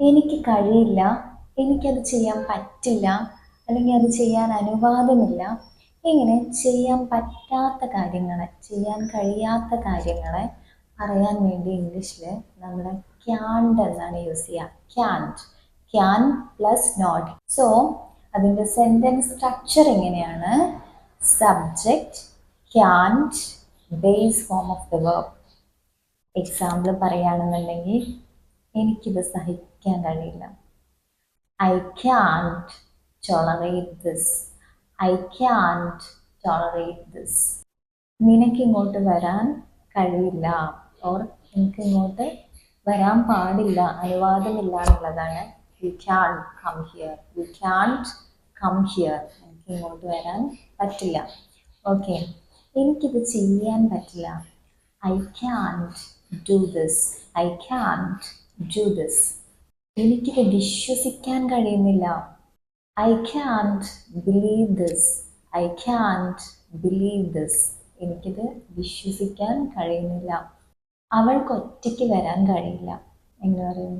എനിക്ക് കഴിയില്ല എനിക്കത് ചെയ്യാൻ പറ്റില്ല അല്ലെങ്കിൽ അത് ചെയ്യാൻ അനുവാദമില്ല. ഇങ്ങനെ ചെയ്യാൻ പറ്റാത്ത കാര്യങ്ങളെ ചെയ്യാൻ കഴിയാത്ത കാര്യങ്ങളെ പറയാൻ വേണ്ടി ഇംഗ്ലീഷിൽ നമ്മൾ ക്യാൻഡ് എന്നാണ് യൂസ് ചെയ്യുക. Can't. Can plus not. So അതിന്റെ സെന്റൻസ് സ്ട്രക്ചർ എങ്ങനെയാണ് subject can't base form of the verb. Example പറയുകയാണെന്നുണ്ടെങ്കിൽ എനിക്കിത് സഹിക്കാൻ കഴിയില്ല. I can't tolerate this I can't tolerate this നിനക്കിങ്ങോട്ട് വരാൻ കഴിയില്ല. ഓർ എനിക്ക് ഇങ്ങോട്ട് വരാൻ പാടില്ല. അനുവാദമില്ല എന്നുള്ളതാണ് you can come here you can't come here എനിക്ക് ഇങ്ങോട്ട് വരാൻ പറ്റില്ല. ഓക്കെ എനിക്കിത് ചെയ്യാൻ പറ്റില്ല. I can't do this I can't do എനിക്കിത് വിശ്വസിക്കാൻ കഴിയുന്നില്ല. I can't believe this I can't believe this എനിക്കിത് വിശ്വസിക്കാൻ കഴിയുന്നില്ല. അവൾക്ക് ഒറ്റയ്ക്ക് വരാൻ കഴിയില്ല. എന്ന് പറയും?